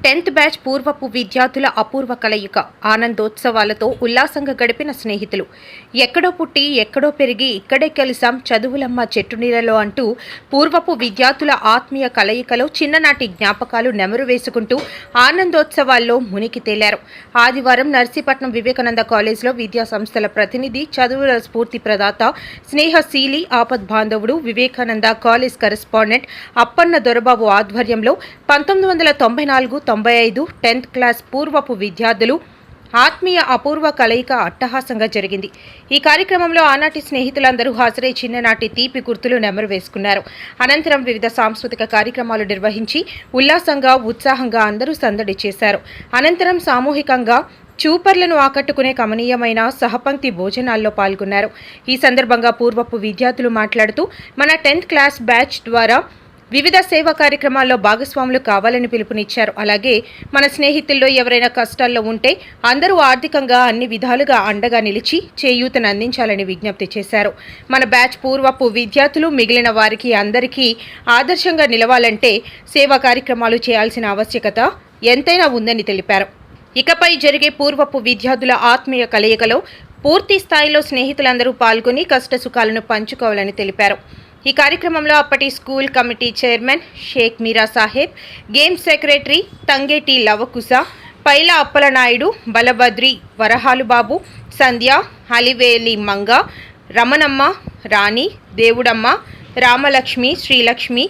Tenth batch పూర్వపు విద్యార్థుల అపూర్వ కలయిక ఆనందోత్సవాలతో ఉల్లాసంగా గడిపిన స్నేహితులు. ఎక్కడో పుట్టి ఎక్కడో పెరిగి ఇక్కడే కలిసాం చదువులమ్మ చెట్టు నీళ్ళలో అంటూ పూర్వపు విద్యార్థుల ఆత్మీయ కలయికలో చిన్ననాటి జ్ఞాపకాలు నెమరు వేసుకుంటూ ఆనందోత్సవాల్లో మునికి తేలారు. ఆదివారం నర్సీపట్నం వివేకానంద కాలేజ్లో విద్యా సంస్థల ప్రతినిధి చదువుల స్ఫూర్తి ప్రదాత స్నేహశీలి ఆపద్ బాంధవుడు వివేకానంద కాలేజ్ కరెస్పాండెంట్ అప్పన్న దొరబాబు ఆధ్వర్యంలో పంతొమ్మిది వందల తొంభై నాలుగు తొంభై ఐదు టెన్త్ క్లాస్ పూర్వపు విద్యార్థులు ఆత్మీయ అపూర్వ కలయిక అట్టహాసంగా జరిగింది. ఈ కార్యక్రమంలో ఆనాటి స్నేహితులందరూ హాజరై చిన్ననాటి తీపి గుర్తులు నెమరు వేసుకున్నారు అనంతరం వివిధ సాంస్కృతిక కార్యక్రమాలు నిర్వహించి ఉల్లాసంగా ఉత్సాహంగా అందరూ సందడి చేశారు. అనంతరం సామూహికంగా చూపర్లను ఆకట్టుకునే కమనీయమైన సహపంక్తి భోజనాల్లో పాల్గొన్నారు. ఈ సందర్భంగా పూర్వపు విద్యార్థులు మాట్లాడుతూ మన టెన్త్ క్లాస్ బ్యాచ్ ద్వారా వివిధ సేవా కార్యక్రమాల్లో భాగస్వాములు కావాలని పిలుపునిచ్చారు. అలాగే మన స్నేహితుల్లో ఎవరైనా కష్టాల్లో ఉంటే అందరూ ఆర్థికంగా అన్ని విధాలుగా అండగా నిలిచి చేయూతను అందించాలని విజ్ఞప్తి చేశారు. మన బ్యాచ్ పూర్వపు విద్యార్థులు మిగిలిన వారికి అందరికీ ఆదర్శంగా నిలవాలంటే సేవా కార్యక్రమాలు చేయాల్సిన ఆవశ్యకత ఎంతైనా ఉందని తెలిపారు. ఇకపై జరిగే పూర్వపు విద్యార్థుల ఆత్మీయ కలయికలో పూర్తి స్థాయిలో స్నేహితులందరూ పాల్గొని కష్టసుఖాలను పంచుకోవాలని తెలిపారు. ఈ కార్యక్రమంలో అప్పటి school committee chairman Sheikh Meera Saheb games secretary Thangeti Lavakusha Paila Appalanaidu Balabhadri Varahalu Babu Sandhya Aliveli Manga Ramanamma Rani Devudamma Ramalakshmi Srilakshmi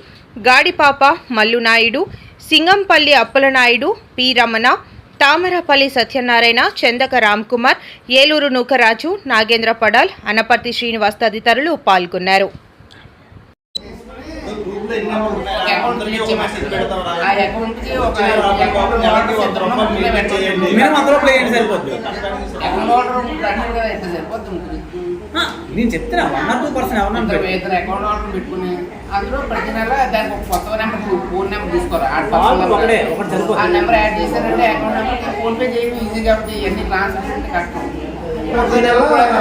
Gadipapa Mallunaidu Singampalli Appalanaidu P Ramana Tamarapalli Satyanarayana Chandaka Ramkumar Eluru Nookaraju Nagendra Padal Anaparthi Srinivas తదితరులు పాల్గొన్నారు. ఆ అకౌంట్కి ఒక మీరు అందులో play చేయండి. సరిపోద్ది. నేను చెప్తున్నా వన్ ఆర్ టూ పర్సెంట్ ఎవరన్నా ఇద్దరు అకౌంట్ పెట్టుకుని అందులో ప్రతి నెల దానికి ఒక కొత్త నెంబర్ ఫోన్ నెంబర్ తీసుకోరు? ఆ నెంబర్. యాడ్ చేశారంటే అకౌంట్ నెంబర్ ఫోన్ పే చేయడం ఈజీ కాబట్టి ఇవన్నీ ట్రాన్స్ఫర్ అంటే కష్టం ప్రతి నెల ఆ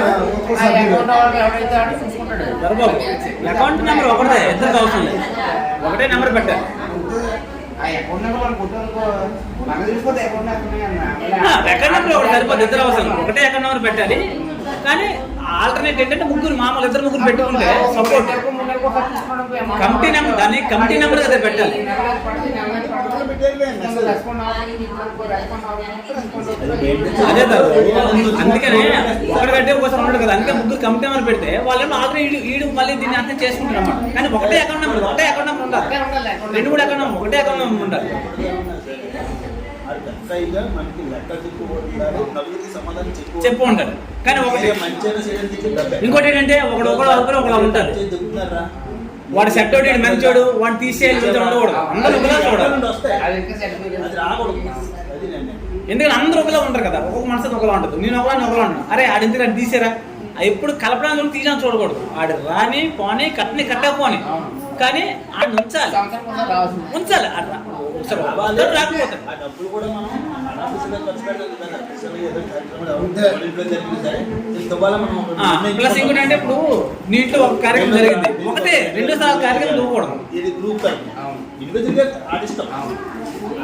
అకౌంట్ నెంబర్ ఒకటే ఇద్దరికి అవసరం లేదు. ఒకటే నెంబర్ ఇద్దరు అవసరం. ఒకటే అకౌంట్ నెంబర్ పెట్టాలి. కానీ ఆల్టర్నేట్ ఏంటంటే ముగ్గురు మామూలు ఇద్దరు ముగ్గురు పెట్టుకుంటే సపోర్ట్ కమిటీ నెంబర్ దాన్ని కమిటీ నెంబర్ అదే పెట్టాలి. అదే కాదు. అందుకనే ఒకటి కట్టే ఒకసారి ఉండదు కదా. అందుకే ముగ్గురు కమిటీ నెంబర్ పెడితే వాళ్ళేమో ఆల్రెడీ ఈడు ఈడు మళ్ళీ దీన్ని అర్థం చేసుకుంటారు అన్నమాట. కానీ ఒకటే అకౌంట్ నెంబర్ ఒకటే అకౌంట్ నెంబర్ ఉండాలి. రెండు కూడా అకౌంట్ నెంబర్ ఒకటే అకౌంట్ నెంబర్ ఉండాలి. మనకి లెక్క చెప్పు ఉండాలి, నలుగురికి సమాధానం చెప్పు కానీ ఒకటి. ఇంకోటి ఏంటంటే ఒకడు ఒకడు ఒకరు ఒకలా ఉంటారు? వాడు సెట్ అవుట్ మంచోడు వాడు తీసేయాలి ఉండకూడదు. అందరూ ఒకలా? అది రాకూడదు. నేను ఎందుకంటే అందరూ ఒకలా ఉంటారు కదా ఒక్కొక్క మనసు ఒకలా ఉంటుంది. నేను ఒకలా ఒకలా ఉంటాను అరే ఆడు ఎందుకు తీసారా? ఎప్పుడు కలపడానికి తీసాను చూడకూడదు. ఆడు రాని పోని కట్టని కట్టకపోని. కానీ ఆడు ఉంచాలి. ఉంచాలి ఆడు రా- ఒకసారి వాళ్ళు వస్తారు, రాకపోతే. ఆ డబ్బులు కూడా మనం అనాఫీసుగా ఖర్చు పెట్టాలి కదా అఫీసుగా ఏదో కార్యక్రమాలు ఎవరి వాళ్ళ ఇంట్లో జరిగింది సరే ఇంత ఇవ్వాలా మనం ఒకటి ప్లస్ ఇంకోటి అంటే ఇప్పుడు నీటిలో ఒక కార్యక్రమం జరిగింది. ఒకటే రెండు సార్లు కార్యక్రమం ఇవ్వకూడదు ఇది గ్రూప్. ఇండివిజువల్గా ఆడిస్తాం.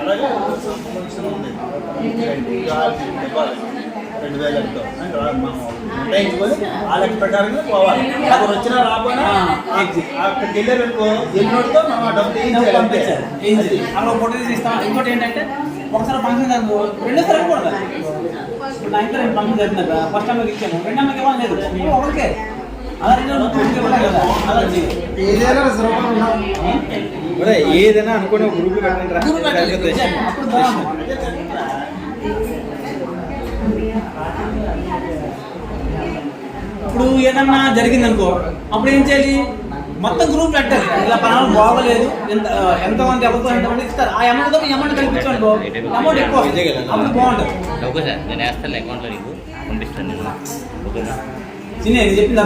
అలాగే సంబంధించిన ఉంది. రెండు వేలు ఎంతో నిర్ణయించుకొని ఆ లెక్క ప్రకారంగా పోవాలి. అక్కడ వచ్చినా రాకపోయినా అక్కడికి వెళ్ళారనుకో ఎన్నోటితో మనం ఆ డబ్బు వేయించాలి అంతే. అది. అలా ఫోటో తీసి ఇస్తాం. ఇంకోటి ఏంటంటే ఒకసారి ఫంక్షన్ జరుగు రెండో సార్ కూడా ఇప్పుడు నా ఇంట్లో రెండు ఫంక్షన్ జరిగిందా ఫస్ట్ టైం ఇచ్చాను రెండు అమ్మకి ఇవ్వాలి లేదు. ఒకరికే అలా రెండు ఒకరికి ఇవ్వాలి కదా అలా చేయాలి. ఏదైనా అనుకుని గ్రూప్ పెట్టండి రా. గురువు పెట్టాలి. నిజాలు. అప్పుడు బాగుంటుంది. ఇప్పుడు ఏదన్నా జరిగింది అనుకో అప్పుడు ఏం చేయాలి? మొత్తం గ్రూప్ పెట్టాలి ఇలా పనాలు బాగోలేదు. ఎంత ఎంత మంది ఎవరికో ఎంతమంది ఇస్తారు? ఆ అమౌంట్ ఈ అమౌంట్ కల్పించండి అమౌంట్ ఎక్కువ. అప్పుడు బాగుంటుంది. ఓకే సార్ నేను వేస్తాను అకౌంట్లో నీకు. పంపిస్తాను నేను. ఓకేనా? చిన్న చెప్పిందా